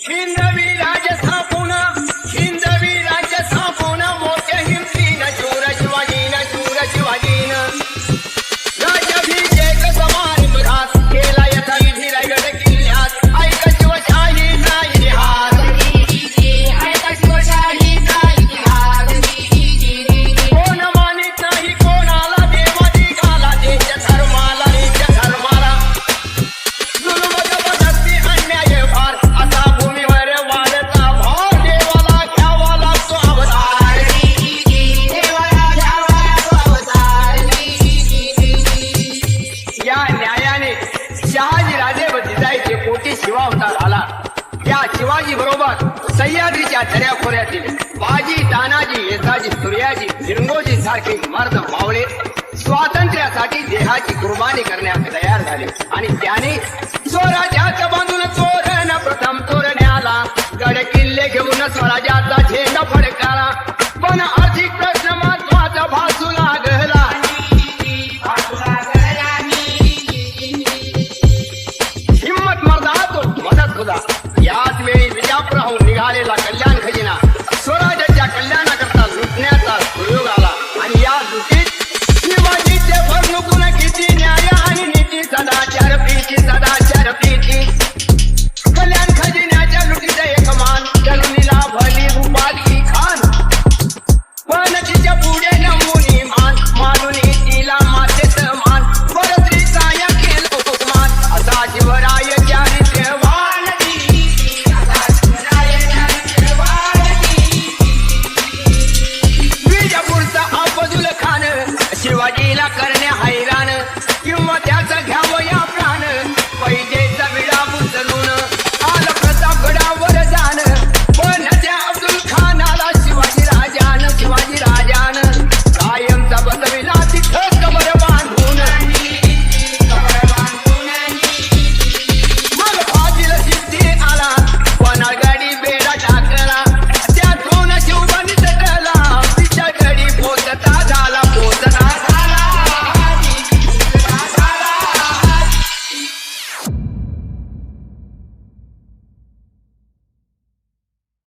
हिंगवी राजस्थापना साहेब जिजाईचे कोटी शिवावतार आला या शिवाजी बरोबर सह्याद्रीच्या दर्याखोऱ्यातील बाजी तानाजी येताजी सूर्याजी निरंगोजी सारखे मर्द मावळे स्वातंत्र्यासाठी देहाची कुर्बानी करण्यास तयार झाले. आणि त्याने स्वराज्यात बांधून तोरण प्रथम तोरण्याला गड किल्ले घेऊन स्वराज्याचा झेंडा फडक खुदा। याच वेळी विजापुराहून निघालेला कल्याण।